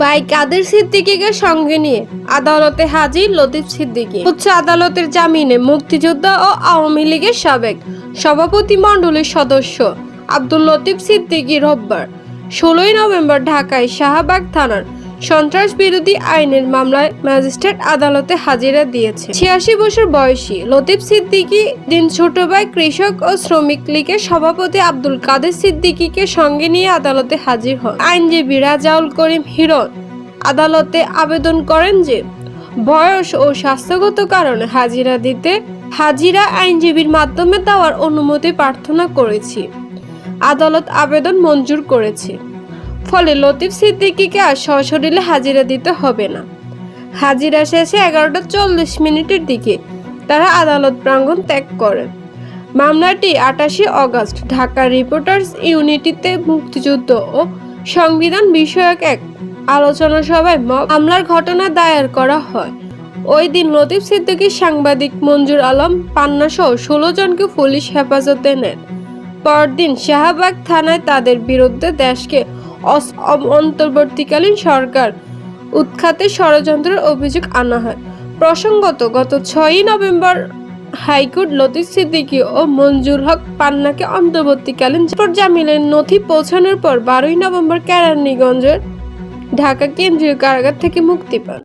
ভাই কাদের সিদ্দিকীকে সঙ্গে নিয়ে আদালতে হাজির লতিফ সিদ্দিকী? উচ্চ আদালতের জামিনে মুক্তিযোদ্ধা ও আওয়ামী লীগের সাবেক সভাপতি মণ্ডলীর সদস্য আব্দুল লতিফ সিদ্দিকী রোববার, ষোলোই নভেম্বর ঢাকায় শাহবাগ থানার সন্ত্রাস বিরোধী আইনের মামলায় ম্যাজিস্ট্রেট আদালতে হাজিরা দিয়েছে। ছিয়াশি বছর বয়সী লতিফ সিদ্দিকী দিন ছোট ভাই কৃষক ও শ্রমিক লীগের সভাপতি আব্দুল কাদের সিদ্দিকীকে সঙ্গে নিয়ে আদালতে হাজির হন। আইনজীবী রাজাউল করিম হিরণ আদালতে আবেদন করেন যে, বয়স ও স্বাস্থ্যগত কারণে হাজিরা দিতে হাজিরা আইনজীবীর মাধ্যমে দেওয়ার অনুমতি প্রার্থনা করেছি। আদালত আবেদন মঞ্জুর করেছে। ফলে লতিফ সিদ্দিকীকে আর সশরীরে হাজিরা দিতে হবে না। হাজিরা শেষে এগারোটা চল্লিশ মিনিটের দিকে তারা আদালত প্রাঙ্গণ ত্যাগ করেন মামলাটি আটাশে অগস্ট ঢাকা রিপোর্টার্স ইউনিটিতে মুক্তিযুদ্ধ ও সংবিধান বিষয়ক এক আলোচনা সভায় মামলার ঘটনা দায়ের করা হয়। ওই দিন লতিফ সিদ্দিকী সাংবাদিক মঞ্জুর আলম পান্না সহ ষোলো জনকে পুলিশ হেফাজতে নেন। পরদিন শাহবাগ থানায় তাদের বিরুদ্ধে দেশকে অন্তর্বর্তীকালীন সরকার উৎখাতে ষড়যন্ত্রের অভিযোগ আনা হয়। প্রসঙ্গত, গত ছয়ই November high court Latif Siddiqui ও মঞ্জুর হক পান্নাকে অন্তর্বর্তীকালীন জামিনের নথি পৌঁছানোর পর বারোই নভেম্বর কেরানীগঞ্জের ঢাকা কেন্দ্রীয় কারাগার থেকে মুক্তি পান।